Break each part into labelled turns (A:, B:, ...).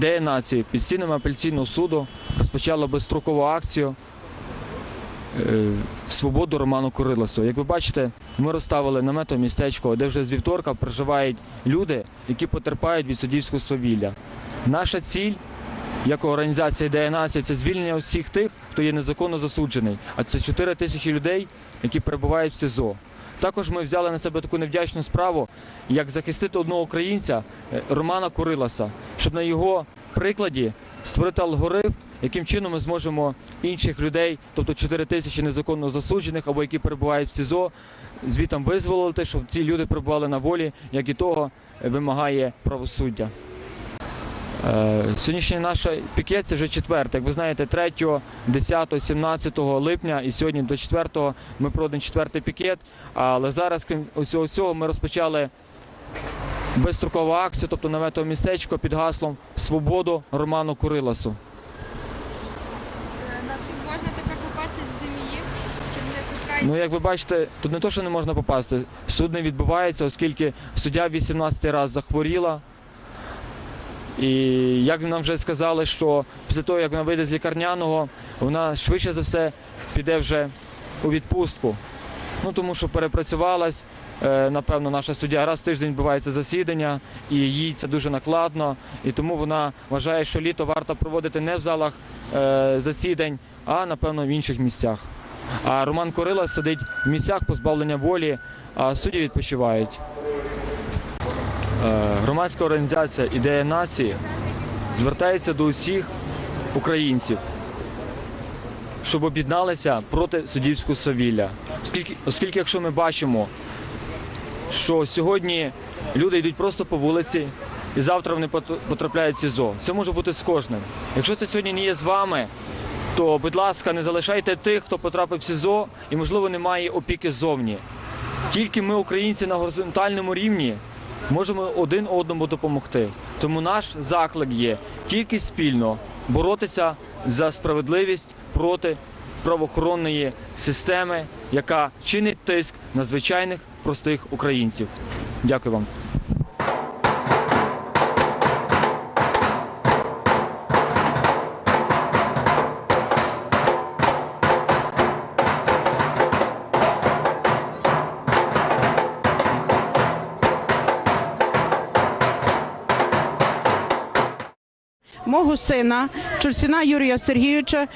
A: ідея нації під стінами апеляційного суду розпочала безстрокову акцію е, Свободу Роману Куриласу. Як ви бачите, ми розставили наметове містечко, де вже з вівторка проживають люди, які потерпають від суддівського свавілля. Наша ціль як організація ідея нації це звільнення усіх тих, хто є незаконно засуджений. А це 4 тисячі людей, які перебувають в СИЗО. Також ми взяли на себе таку невдячну справу, як захистити одного українця е, Романа Куриласа, щоб на його прикладі створити алгоритм, яким чином ми зможемо інших людей, тобто 4 тисячі незаконно засуджених або які перебувають в СИЗО, звітом визволити, щоб ці люди перебували на волі, як і того е, вимагає правосуддя. Е, Сьогоднішній наш пікет це вже четвертий. Як ви знаєте, 3, 10, 17 липня і сьогодні до 4 ми проводимо четвертий пікет. Але зараз, крім усього цього, ми розпочали безстрокову акцію, тобто наметове містечко під гаслом Свободу Роману Куриласу.
B: Е, На суд можна тепер попасти з сім'ї? Чи не пускають?
A: Ну, як ви бачите, тут не то, що не можна попасти. Суд не відбувається, оскільки суддя 18 раз захворіла. І як нам вже сказали, що після того, як вона вийде з лікарняного, вона швидше за все піде вже у відпустку. Ну тому що перепрацювалась. е, Напевно, наша суддя раз в тиждень відбувається засідання, і їй це дуже накладно. І тому вона вважає, що літо варто проводити не в залах е, засідань, а напевно в інших місцях. А Роман Корила сидить в місцях позбавлення волі, а судді відпочивають. Е, Громадська організація Ідея нації звертається до усіх українців, щоб об'єдналися проти суддівського свавілля. Оскільки, оскільки, якщо ми бачимо, що сьогодні люди йдуть просто по вулиці, і завтра вони потрапляють в СІЗО. Це може бути з кожним. Якщо це сьогодні не є з вами, то, будь ласка, не залишайте тих, хто потрапив в СІЗО і, можливо, не має опіки ззовні. Тільки ми, українці, на горизонтальному рівні можемо один одному допомогти. Тому наш заклик є тільки спільно боротися за справедливість проти правоохоронної системи, яка чинить тиск на звичайних простих українців. Дякую вам.
C: Мого сина Чурсіна Юрія Сергійовича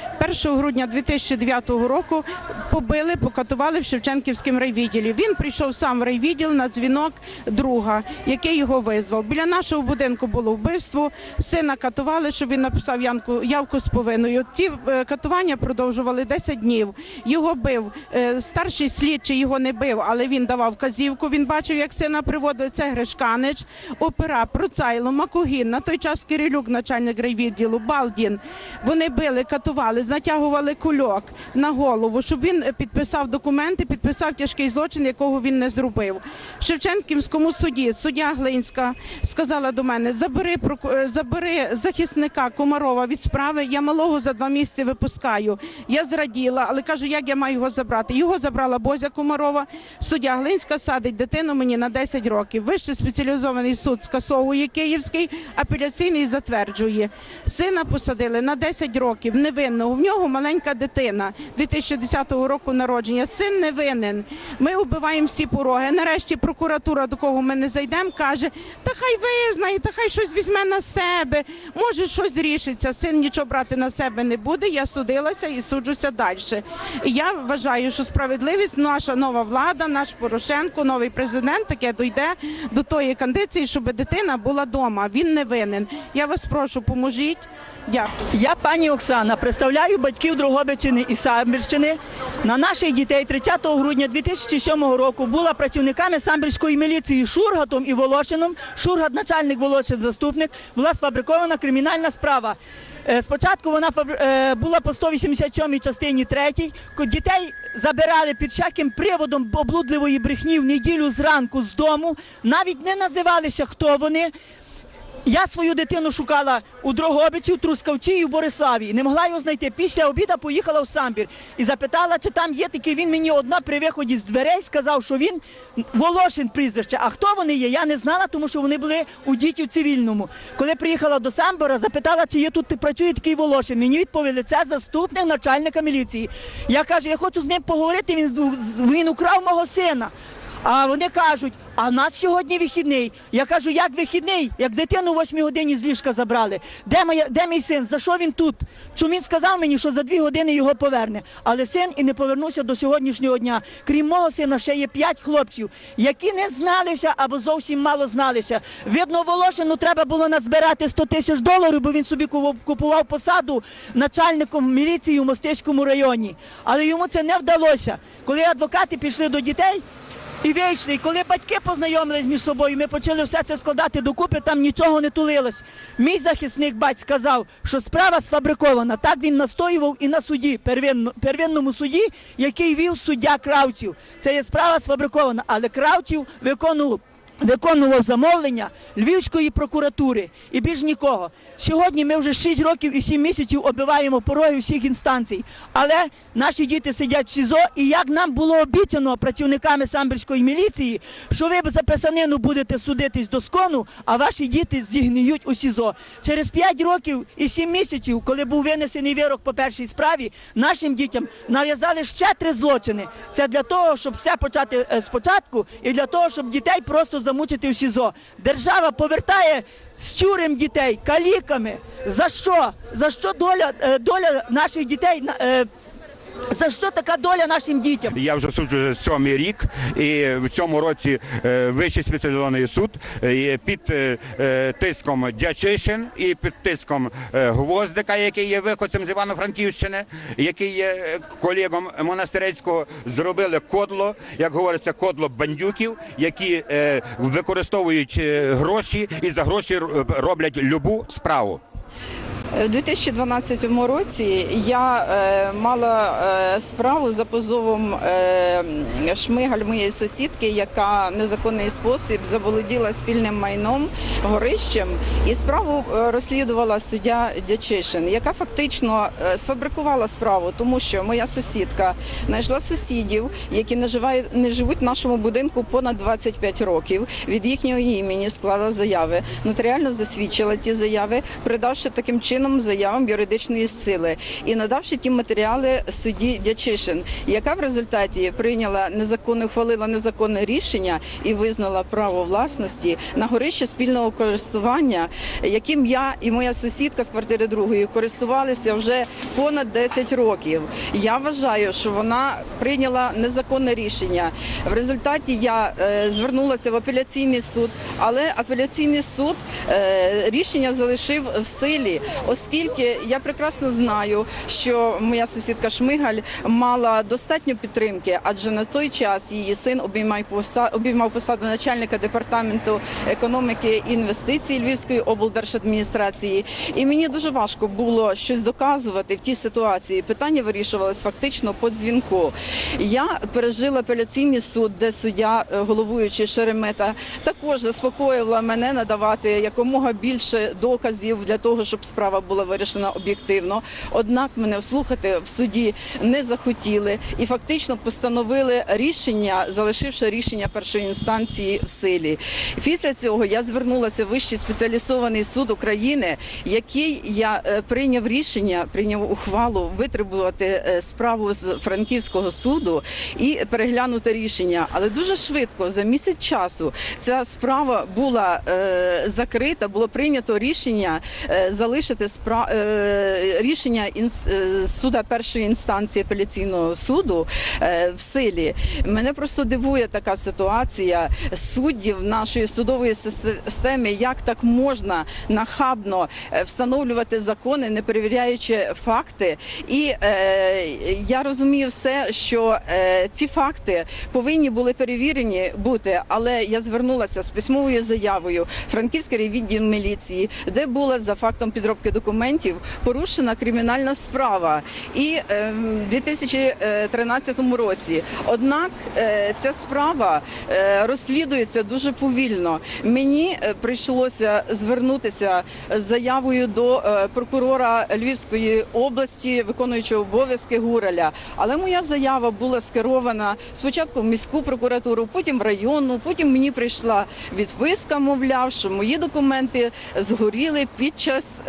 C: 1 грудня 2009 року побили, покатували в Шевченківському райвідділі. Він прийшов сам в райвідділ на дзвінок друга, який його визвав. Біля нашого будинку було вбивство. Сина катували, щоб він написав явку з повинною. Ті е, катування продовжували 10 днів. Його бив е, старший слідчий його не бив, але він давав вказівку. Він бачив, як сина приводили. Це Гришканич, опера, Процайло, Макугін. На той час Кирилюк, начальник райвідділу, Балдін. Вони били, катували, натягували кульок на голову, щоб він е, підписав документи, підписав тяжкий злочин, якого він не зробив. В Шевченківському суді суддя Глинська сказала до мене: забери е, забери захисника Комарова від справи. Я малого за два місяці випускаю. Я зраділа, але кажу, як я маю його забрати. Його забрала Бозя Комарова. Суддя Глинська садить дитину мені на 10 років. Вищий спеціалізований суд скасовує Київський, апеляційний затверджує. Сина посадили на 10 років невинного. В нього маленька дитина 2010 року народження. Син не винен. Ми убиваємо всі пороги. Нарешті прокуратура, до кого ми не зайдемо, каже: та хай визнає, та хай щось візьме на себе. Може, щось рішиться. Син нічого брати на себе не буде. Я судилася і суджуся далі. І я вважаю, що справедливість наша нова влада, наш Порошенко, новий президент, таке дойде до тої кондиції, щоб дитина була вдома. Він не винен. Я вас прошу, поможіть. Дякую.
D: Я пані Оксана представляю батьків Дрогобичини і Самбірщини. На наших дітей 30 грудня 2007 року була працівниками самбірської міліції Шургатом і Волошином. Шургат, начальник Волошин, заступник, була сфабрикована кримінальна справа. Е, Спочатку вона е, була по 187 частині 3. Дітей забирали під всяким приводом облудливої брехні в неділю зранку з дому. Навіть не називалися, хто вони. Я свою дитину шукала у Дрогобичі, у Трускавці і в Бориславі. Не могла його знайти. Після обіду поїхала в Самбір і запитала, чи там є такий. Він мені одна при виході з дверей сказав, що він Волошин прізвище. А хто вони є? Я не знала, тому що вони були у діті в цивільному. Коли приїхала до Самбора, запитала, чи є тут працює такий Волошин. Мені відповіли, це заступник начальника міліції. Я кажу, я хочу з ним поговорити. Він він украв мого сина. А вони кажуть, а нас сьогодні вихідний. Я кажу, як вихідний? Як дитину о 8 годині з ліжка забрали. Де, моя, де мій син? За що він тут? Чому він сказав мені, що за дві години його поверне? Але син і не повернувся до сьогоднішнього дня. Крім мого сина, ще є п'ять хлопців, які не зналися або зовсім мало зналися. Видно, Волошину треба було назбирати 100 тисяч доларів, бо він собі купував- посаду начальником міліції у Мостиському районі. Але йому це не вдалося. Коли адвокати пішли до дітей. І вийшли, коли батьки познайомились між собою, ми почали все це складати докупи, там нічого не тулилось. Мій захисник бать сказав, що справа сфабрикована. Так він настоював і на суді, первинно- первинному суді, який вів суддя Кравців. Це є справа сфабрикована, але Кравців виконував. Виконував замовлення Львівської прокуратури і більш нікого. Сьогодні ми вже 6 років і 7 місяців оббиваємо пороги всіх інстанцій. Але наші діти сидять в СІЗО, і як нам було обіцяно працівниками самбірської міліції, що ви за писанину будете судитись до скону, а ваші діти зігниють у СІЗО. Через 5 років і 7 місяців, коли був винесений вирок по першій справі, нашим дітям нав'язали ще три злочини. Це для того, щоб все почати е, спочатку, і для того, щоб дітей просто замучити в СІЗО. Держава повертає з тюрем дітей каліками. За що? За що доля, е, доля наших дітей? За що така доля нашим дітям?
E: Я вже суджу сьомий рік, і в цьому році е, Вищий спеціалізований суд е, під е, тиском Дячишин і під тиском Гвоздика, який є виходцем з Івано-Франківщини, який є колегом Монастирецького, зробили кодло, як говориться, кодло бандюків, які використовують гроші і за гроші роблять любу справу.
F: У 2012 році я е, мала е, справу за позовом е, Шмигаль моєї сусідки, яка в незаконний спосіб заволоділа спільним майном горищем, і справу е, розслідувала суддя Дячишин, яка фактично е, сфабрикувала справу, тому що моя сусідка знайшла сусідів, які не живуть в нашому будинку понад 25 років. Від їхнього імені склала заяви, нотаріально засвідчила ті заяви, передавши таким чином заявам юридичної сили і надавши ті матеріали судді Дячишин, яка в результаті прийняла незаконне, ухвалила незаконне рішення і визнала право власності на горище спільного користування, яким я і моя сусідка з квартири другої користувалися вже понад 10 років. Я вважаю, що вона прийняла незаконне рішення. В результаті я е, звернулася в апеляційний суд, але апеляційний суд е, рішення залишив в силі, оскільки я прекрасно знаю, що моя сусідка Шмигаль мала достатньо підтримки, адже на той час її син обіймав посаду, начальника департаменту економіки і інвестицій Львівської облдержадміністрації. І мені дуже важко було щось доказувати в тій ситуації. Питання вирішувалось фактично по дзвінку. Я пережила апеляційний суд, де суддя е, головуючий Шеремета також заспокоїла мене надавати якомога більше доказів для того, щоб справа була вирішена об'єктивно. Однак мене слухати в суді не захотіли і фактично постановили рішення, залишивши рішення першої інстанції в силі. Після цього я звернулася в Вищий спеціалізований суд України, який я е, прийняв рішення, прийняв ухвалу витребувати е, справу з Франківського суду і переглянути рішення. Але дуже швидко, за місяць часу, ця справа була е, закрита, було прийнято рішення е, залишити спра... е, рішення інс... е, суда першої інстанції апеляційного суду е, в силі. Мене просто дивує така ситуація суддів нашої судової системи, як так можна нахабно встановлювати закони, не перевіряючи факти. І е, я розумію все, що е, ці факти повинні були перевірені бути, але я звернулася з письмовою заявою Франківський відділ міліції, де була за фактом підробки документів порушена кримінальна справа і е, в 2013 році. Однак е, ця справа е, розслідується дуже повільно. Мені е, прийшлося звернутися з заявою до прокурора Львівської області, виконуючого обов'язки Гуреля. Але моя заява була скерована спочатку в міську прокуратуру, потім в районну, потім мені прийшла відписка, мовляв, що мої документи згоріли під час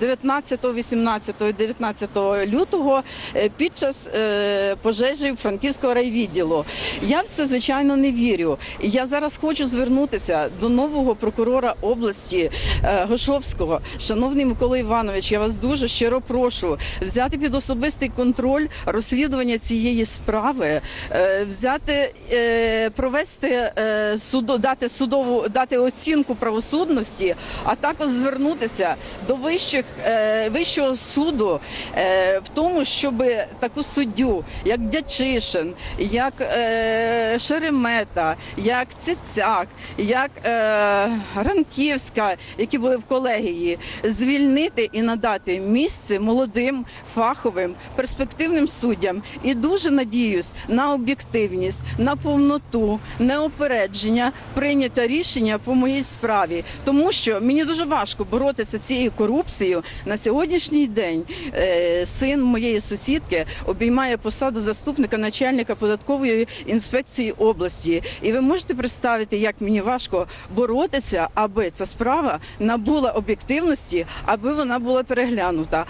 F: 19, 18, 19 лютого е, під час е, пожежі Франківського райвідділу. Я в це звичайно не вірю. Я зараз хочу звернутися до нового прокурора області е, Гошовського. Шановний Микола Іванович, я вас дуже щиро прошу взяти під особистий контроль розслідування цієї справи, взяти, провести судо, дати судову, дати оцінку правосудності, а також звернутися до вищих е, вищого суду е, в тому, щоб таку суддю, як Дячишин, як е, Шеремета, як Цицяк, як Ранківська, які були в колегії, звільнити і надати місце молодим, фаховим, перспективним суддям. І дуже надіюсь на об'єктивність, на повноту, неопередження прийняти рішення по моїй справі, тому що мені дуже важко боротися з цією на сьогоднішній день. е, Син моєї сусідки обіймає посаду заступника начальника податкової інспекції області. І ви можете представити, як мені важко боротися, аби ця справа набула об'єктивності, аби вона була переглянута.